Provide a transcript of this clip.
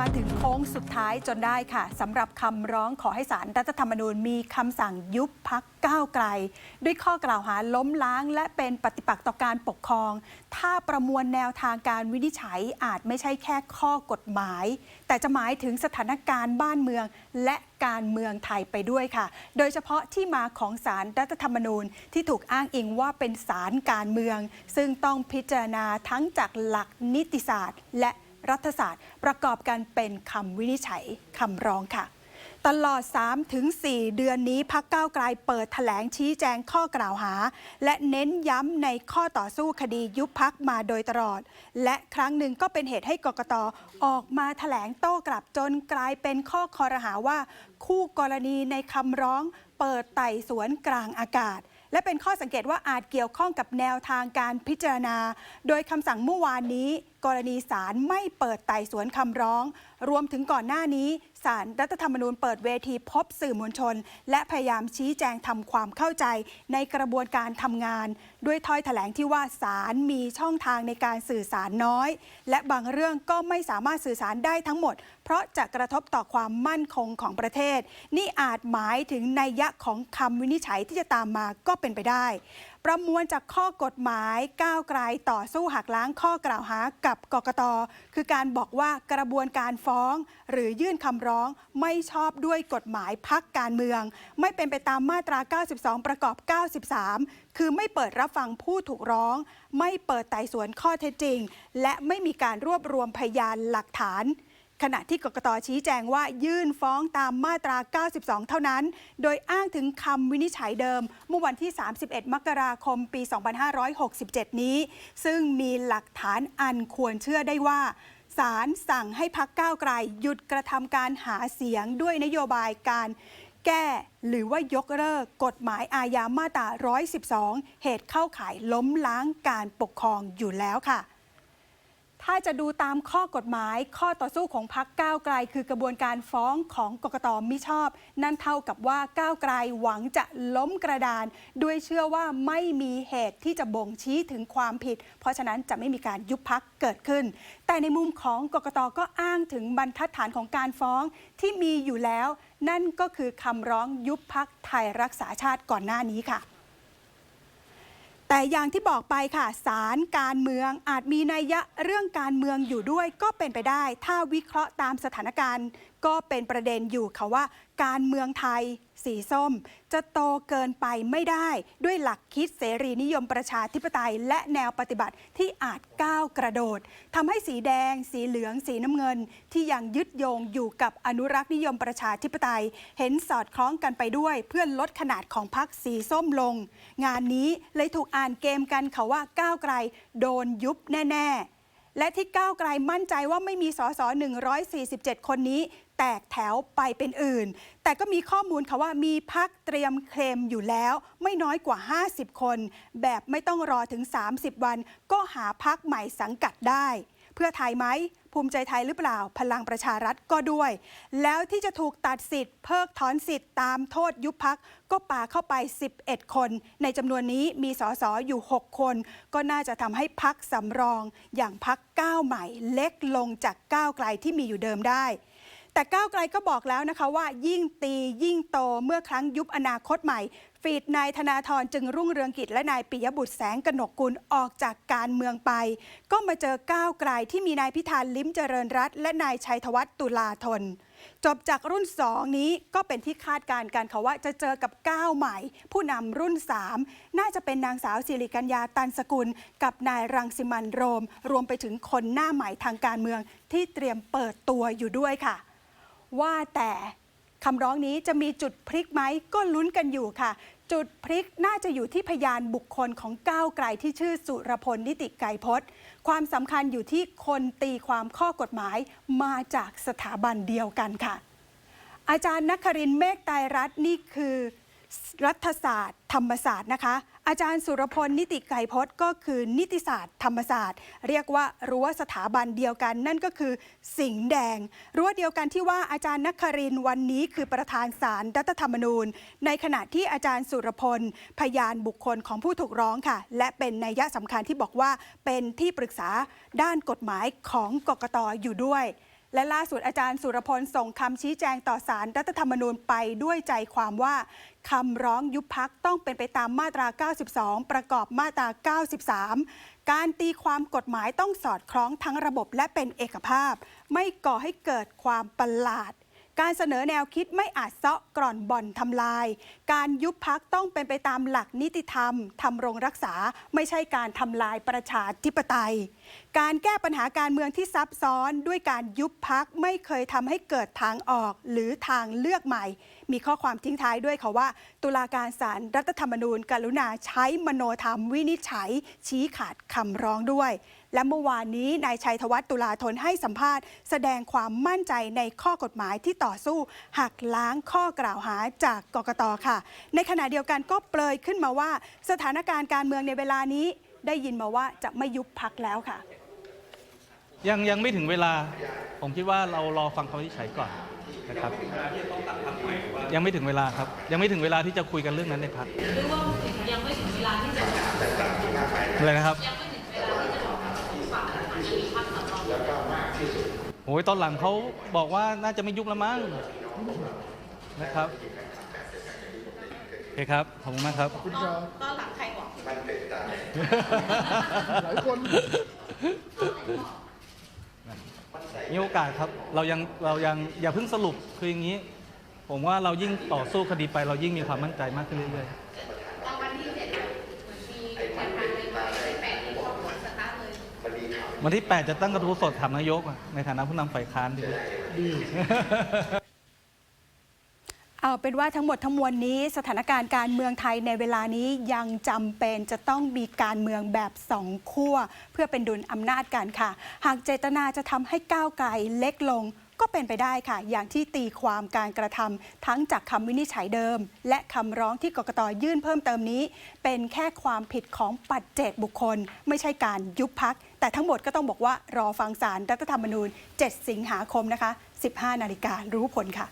มาถึงโค้งสุดท้ายจนได้ค่ะสำหรับคำร้องขอให้ศาลรัฐธรรมนูญมีคำสั่งยุบพักก้าวไกล ด้วยข้อกล่าวหาล้มล้าง และเป็นปฏิปักษ์ต่อการปกครอง ถ้าประมวลแนวทางการวินิจฉัยอาจไม่ใช่แค่ข้อกฎหมาย แต่จะหมายถึงสถานการณ์บ้านเมือง และการเมืองไทยไปด้วยค่ะ โดยเฉพาะที่มาของศาลรัฐธรรมนูญที่ถูกอ้างอิงว่าเป็นศาลการเมือง ซึ่งต้องพิจารณาทั้งจากหลักนิติศาสตร์ และ รัฐศาสตร์ ประกอบกันเป็นคำวินิจฉัยคำร้องค่ะ ตลอด 3-4 เดือนนี้พักก้าวไกลเปิดถแถลงชี้แจงข้อกล่าวหา และเน้นย้ำในข้อต่อสู้คดียุบพักมาโดยตลอด และครั้งหนึ่งก็เป็นเหตุให้กกตออกมาถแถลงโต้กลับจนกลายเป็นข้อคอรหาว่า คู่กรณีในคำร้อง เปิดไต่สวนกลางอากาศและเป็นข้อสังเกตว่าอาจเกี่ยวข้องกับแนวทางการพิจารณา โดยคำสั่งเมื่อวานนี้ กรณีศาลไม่เปิดไต่สวนคำร้อง รวมถึงก่อนหน้านี้ศาลรัฐธรรมนูญเปิดเวทีพบสื่อมวลชน และพยายามชี้แจงทำความเข้าใจในกระบวนการทำงาน ด้วยถ้อยแถลงที่ว่าศาลมีช่องทางในการสื่อสารน้อย และบางเรื่องก็ไม่สามารถสื่อสารได้ทั้งหมด เพราะจะกระทบต่อความมั่นคงของประเทศ นี่อาจหมายถึงนัยยะของคำวินิจฉัยที่จะตามมาก็เป็นไปได้ ประมวลจากข้อกฎหมายก้าวไกลต่อสู้หักล้างข้อกล่าวหากับกับกกตคือการบอกว่ากระบวนการฟ้อง หรือยื่นคำร้องไม่ชอบด้วยกฎหมายพักการเมือง ไม่เป็นไปตามมาตรา 92 ประกอบ 93 คือไม่เปิดรับฟังผู้ถูกร้อง ไม่เปิดไต่สวนข้อเท็จจริง และไม่มีการรวบรวมพยานหลักฐาน ขณะที่กกตชี้แจงว่ายื่นฟ้องตามมาตรา 92 เท่านั้น โดยอ้างถึงคำวินิจฉัยเดิม เมื่อวันที่ 31 มกราคมปี 2567 นี้ ซึ่งมีหลักฐานอันควรเชื่อได้ว่าศาลสั่งให้พักก้าวไกล หยุดกระทำการหาเสียงด้วยนโยบายการแก้หรือว่ายกเลิกกฎหมายอาญามาตรา 112 เหตุเข้าข่ายล้มล้างการปกครองอยู่แล้วค่ะ ถ้าจะดูตามข้อกฎหมาย ข้อต่อสู้ของพักก้าวไกล คือกระบวนการฟ้องของกกตมิชอบ นั่นเท่ากับว่าก้าวไกลหวังจะล้มกระดาน ด้วยเชื่อว่าไม่มีเหตุที่จะบ่งชี้ถึงความผิด เพราะฉะนั้นจะไม่มีการยุบพักเกิดขึ้น แต่ในมุมของกกตก็อ้างถึงบรรทัดฐานของการฟ้องที่มีอยู่แล้ว นั่นก็คือคำร้องยุบพักไทยรักษาชาติก่อนหน้านี้ค่ะ แต่อย่างที่บอกไปค่ะสารการเมืองอาจมีนัยยะเรื่องการเมืองอยู่ด้วยก็เป็นไปได้ ถ้าวิเคราะห์ตามสถานการณ์ ก็เป็นประเด็นอยู่ค่ะว่า การเมืองไทย สีส้ม จะโตเกินไปไม่ได้ด้วยหลักคิดเสรีนิยมประชาธิปไตย และแนวปฏิบัติที่อาจก้าวกระโดดทำให้สีแดง สีเหลือง สีน้ำเงิน ที่ยังยึดโยงอยู่กับอนุรักษ์นิยมประชาธิปไตย เห็นสอดคล้องกันไปด้วยเพื่อลดขนาดของพรรคสีส้มลง งานนี้เลยถูกอ่านเกมกันค่ะว่าก้าวไกล โดนยุบแน่ ๆ และที่ก้าวไกลมั่นใจว่าไม่มีสส147 คนนี้ แตกแถวไปเป็นอื่น แต่ก็มีข้อมูลค่ะว่ามีพักเตรียมเคลมอยู่แล้ว ไม่น้อยกว่า 50 คน แบบไม่ต้องรอถึง 30 วัน ก็หาพักใหม่สังกัดได้ เพื่อไทยไหมภูมิใจไทยหรือเปล่า พลังประชารัฐก็ด้วย แล้วที่จะถูกตัดสิทธิ์เพิกถอนสิทธิ์ตามโทษยุบพักก็ปาเข้าไป 11 คน ในจำนวนนี้มีสสอยู่ 6 คน ก็น่าจะทำให้พักสำรอง อย่างพักก้าวใหม่เล็กลงจากก้าวไกลที่มีอยู่เดิมได้แต่ก้าวไกลก็บอกแล้วนะคะว่ายิ่งตียิ่งโตเมื่อครั้งยุบอนาคตใหม่ ฟีดนายธนาธรจึงรุ่งเรืองกิจและนายปิยบุตรแสงกนกกุลออกจากการเมืองไป ก็มาเจอก้าวไกลที่มีนายพิธานลิ้มเจริญรัตและนายชัยธวัฒน์ตุลาธน จบจากรุ่น 2 นี้ก็เป็นที่คาดการณ์กันค่ะว่าจะเจอกับก้าวใหม่ ผู้นำรุ่น 3 น่าจะเป็นนางสาวสิริกัญญาตันสกุล กับนายรังสิมันโรม รวมไปถึงคนหน้าใหม่ทางการเมืองที่เตรียมเปิดตัวอยู่ด้วยค่ะ ว่าแต่ คำร้องนี้จะมีจุดพลิกไหมก็ลุ้นกันอยู่ค่ะ จุดพลิกน่าจะอยู่ที่พยานบุคคลของก้าวไกลที่ชื่อสุรพลนิติไกรพจน์ ความสำคัญอยู่ที่คนตีความข้อกฎหมายมาจากสถาบันเดียวกันค่ะ อาจารย์นครินเมฆไตรรัตน์นี่คือ รัฐศาสตร์ ธรรมศาสตร์นะคะ อาจารย์สุรพลนิติไกรพจน์ก็คือนิติศาสตร์ ธรรมศาสตร์ เรียกว่ารั้วสถาบันเดียวกัน นั่นก็คือสิงห์แดง รั้วเดียวกันที่ว่าอาจารย์นครินวันนี้คือประธานศาลรัฐธรรมนูญ ในขณะที่อาจารย์สุรพล พยานบุคคลของผู้ถูกร้องค่ะ และเป็นนัยยะสำคัญที่บอกว่าเป็นที่ปรึกษาด้านกฎหมายของกกตอยู่ด้วย และล่าสุดอาจารย์สุรพลส่งคำชี้แจงต่อสารรัฐธรรมนูญไปด้วยใจความว่าคำร้องยุบพักต้องเป็นไปตามมาตรา 92 ประกอบมาตรา 93 การตีความกฎหมายต้องสอดคล้องทั้งระบบและเป็นเอกภาพ ไม่ก่อให้เกิดความประหลาด การเสนอแนวคิดไม่อาจเซาะกร่อนบ่อนทำลาย การยุบพักต้องเป็นไปตามหลักนิติธรรมทำรงรักษาไม่ใช่การทำลายประชาธิปไตย การแก้ปัญหาการเมืองที่ซับซ้อนด้วยการยุบพักไม่เคยทำให้เกิดทางออกหรือทางเลือกใหม่ มีข้อความทิ้งท้ายด้วยค่ะว่า ตุลาการศาลรรัฐธรรมนูญ กรุณาใช้มโนธรรมวินิจฉัย ชี้ขาดคำร้องด้วย และเมื่อวานนี้นายชัยธวัฒน์ตุลาธนให้สัมภาษณ์ แสดงความมั่นใจในข้อกฎหมายที่ต่อสู้ หักล้างข้อกล่าวหาจากกกตค่ะ ในขณะเดียวกันก็เปลยขึ้นมาว่า สถานการณ์การเมืองในเวลานี้ได้ยินมาว่าจะไม่ยุบพักแล้วค่ะ ยังยังไม่ถึงเวลา ผมคิดว่าเรารอฟังคำวินิจฉัยก่อนนะครับยังไม่ถึงเวลาครับ ยังไม่ถึงเวลาที่จะคุยกันเรื่องนั้นในพักหรือว่ายังไม่ถึงเวลาที่จะอะไรนะครับ โอ้ยตอนหลังเขาบอกว่าน่าจะไม่ยุบแล้วมั้งนะครับโอเคครับ ขอบคุณมากครับตอนตอนหลังใครบอกหลายคนมีโอกาสครับ เรายังเรายังอย่าเพิ่งสรุปคืออย่างนี้ ผมว่าเรายิ่งต่อสู้คดีไปเรายิ่งมีความมั่นใจมากขึ้นเรื่อยต วันที่ 8 จะตั้งกระทู้สดถามนายกอะในฐานะผู้นำฝ่ายค้านดีดีเอาเป็นว่าทั้งหมดทั้งมวลนี้ สถานการณ์การเมืองไทยในเวลานี้ยังจำเป็นจะต้องมีการเมืองแบบสองขั้วเพื่อเป็นดุลอำนาจกันค่ะ หากเจตนาจะทำให้ก้าวไกลเล็กลง ก็เป็นไปได้ค่ะ อย่างที่ตีความการกระทำทั้งจากคำวินิจฉัยเดิม และคำร้องที่กกตยื่นเพิ่มเติมนี้ เป็นแค่ความผิดของปัจเจกบุคคล ไม่ใช่การยุบพัก แต่ทั้งหมดก็ต้องบอกว่ารอฟังสารรัฐธรรมนูญ 7 สิงหาคมนะคะ 15 นาฬิการู้ผลค่ะ